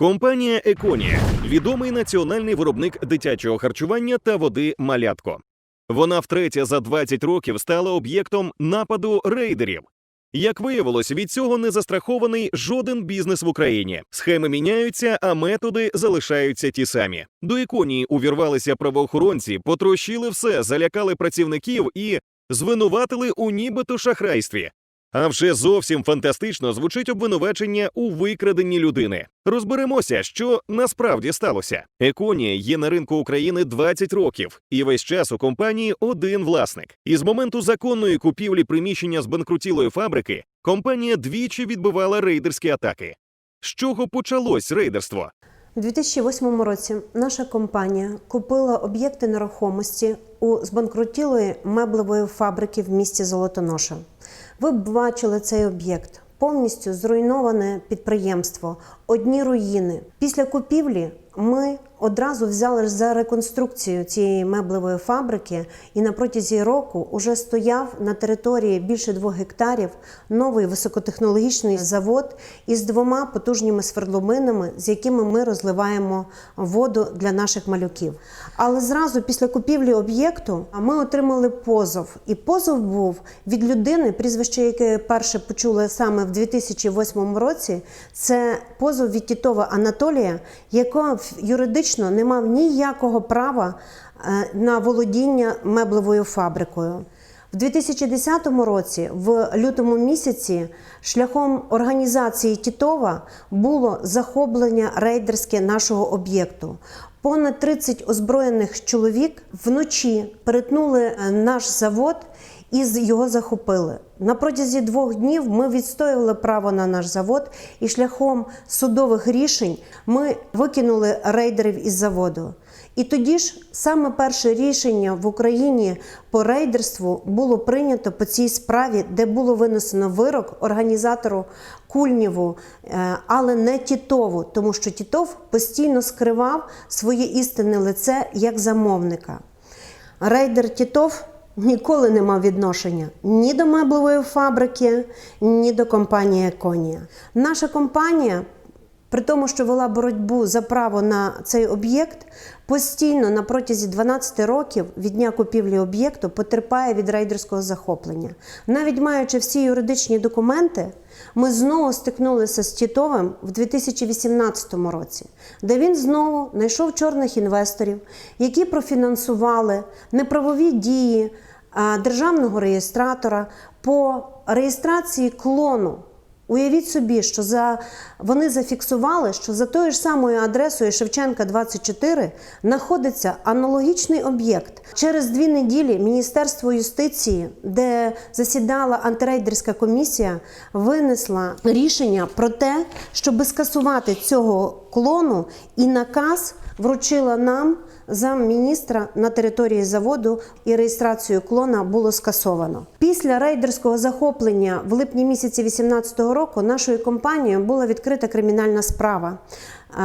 Компанія Еконія відомий національний виробник дитячого харчування та води Малятко. Вона втретє за 20 років стала об'єктом нападу рейдерів. Як виявилось, від цього не застрахований жоден бізнес в Україні. Схеми міняються, а методи залишаються ті самі. До іконії увірвалися правоохоронці, потрощили все, залякали працівників і звинуватили у нібито шахрайстві. А вже зовсім фантастично звучить обвинувачення у викраденні людини. Розберемося, що насправді сталося. Еконія є на ринку України 20 років, і весь час у компанії один власник. І з моменту законної купівлі приміщення збанкрутілої фабрики компанія двічі відбивала рейдерські атаки. З чого почалось рейдерство? У 2008 році наша компанія купила об'єкти нерухомості у збанкрутілої меблевої фабрики в місті Золотоноша. Ви б бачили цей об'єкт. Повністю зруйноване підприємство, одні руїни. Після купівлі ми одразу взяли за реконструкцію цієї меблевої фабрики, і на протязі року уже стояв на території більше двох гектарів новий високотехнологічний завод із двома потужними свердловинами, з якими ми розливаємо воду для наших малюків. Але зразу після купівлі об'єкту ми отримали позов, і позов був від людини, прізвище яке перше почули саме в 2008 році. Це позов від Тітова Анатолія, якого юридично не мав ніякого права е, на володіння меблевою фабрикою. В 2010 році, в лютому місяці, шляхом організації Тітова було захоплення рейдерське нашого об'єкту. Понад 30 озброєних чоловік вночі перетнули е, наш завод і його захопили. На протязі двох днів ми відстоювали право на наш завод, і шляхом судових рішень ми викинули рейдерів із заводу. І тоді ж саме перше рішення в Україні по рейдерству було прийнято по цій справі, де було винесено вирок організатору Кульнєву, е, але не Тітову, тому що Тітов постійно скривав своє істинне лице як замовника. Рейдер Тітов ніколи не мав відношення ні до меблевої фабрики, ні до компанії Еконія. Наша компанія, при тому, що вела боротьбу за право на цей об'єкт, постійно на протязі 12 років від дня купівлі об'єкту потерпає від рейдерського захоплення. Навіть маючи всі юридичні документи, ми знову стикнулися з Тітовим в 2018 році, де він знову знайшов чорних інвесторів, які профінансували неправові дії державного реєстратора по реєстрації клону. Уявіть собі, що за вони зафіксували, що за тою ж самою адресою Шевченка 24 знаходиться аналогічний об'єкт. Через дві неділі Міністерство юстиції, де засідала антирейдерська комісія, винесла рішення про те, щоб скасувати цього клону, і наказ вручила нам замміністра на території заводу і реєстрацію клона було скасовано. Після рейдерського захоплення в липні місяці 2018 року нашою компанією була відкрита кримінальна справа е,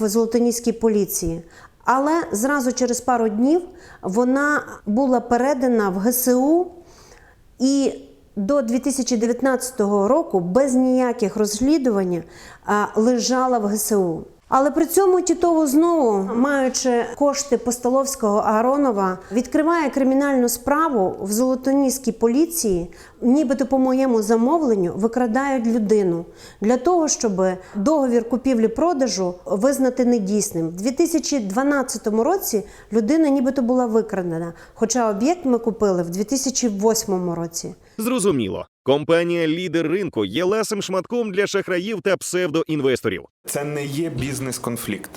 в Золотоніській поліції. Але зразу через пару днів вона була передана в ГСУ і до 2019 року без ніяких розслідувань лежала в ГСУ. Але при цьому Тітово знову, маючи кошти Постоловського Аронова, відкриває кримінальну справу в Золотоніській поліції, нібито по моєму замовленню викрадають людину для того, щоб договір купівлі-продажу визнати недійсним. В 2012 році людина нібито була викрадена, хоча об'єкт ми купили в 2008 році. Зрозуміло, компанія лідер ринку є ласим шматком для шахраїв та псевдоінвесторів. Це не є бізнес-конфлікт.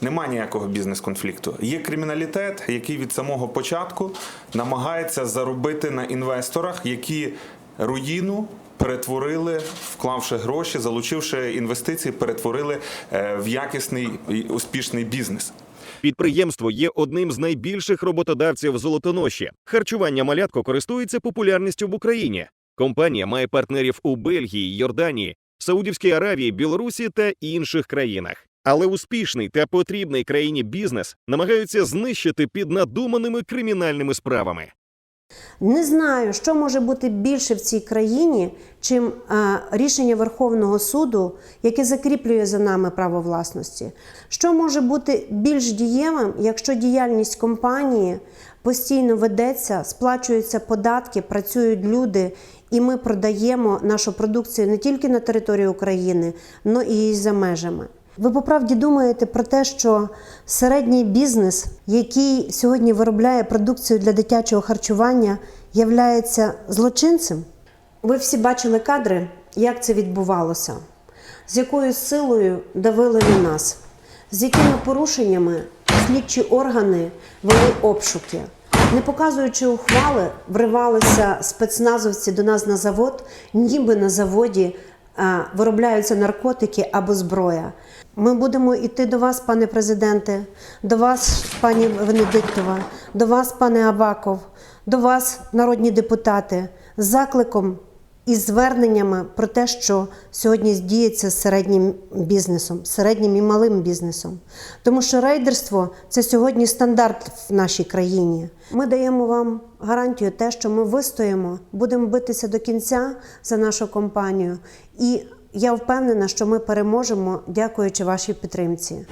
Нема ніякого бізнес-конфлікту. Є криміналітет, який від самого початку намагається заробити на інвесторах, які руїну перетворили, вклавши гроші, залучивши інвестиції, перетворили е, в якісний і успішний бізнес. Підприємство є одним з найбільших роботодавців Золотоноші. Харчування малятко користується популярністю в Україні. Компанія має партнерів у Бельгії, Йорданії, Саудівській Аравії, Білорусі та інших країнах. Але успішний та потрібний країні бізнес намагаються знищити під надуманими кримінальними справами. Не знаю, що може бути більше в цій країні, чим е, рішення Верховного суду, яке закріплює за нами право власності. Що може бути більш дієвим, якщо діяльність компанії постійно ведеться, сплачуються податки, працюють люди, і ми продаємо нашу продукцію не тільки на території України, але і за межами. Ви по правді думаєте про те, що середній бізнес, який сьогодні виробляє продукцію для дитячого харчування, являється злочинцем? Ви всі бачили кадри, як це відбувалося, з якою силою давили на нас, з якими порушеннями слідчі органи вели обшуки. Не показуючи ухвали, вривалися спецназовці до нас на завод, ніби на заводі виробляються наркотики або зброя. Ми будемо йти до вас, пане президенте, до вас, пані Венедиктова, до вас, пане Абаков, до вас, народні депутати, з закликом і зверненнями про те, що сьогодні діється з середнім бізнесом, середнім і малим бізнесом. Тому що рейдерство це сьогодні стандарт в нашій країні. Ми даємо вам гарантію, те, що ми вистоїмо, будемо битися до кінця за нашу компанію. І я впевнена, що ми переможемо, дякуючи вашій підтримці.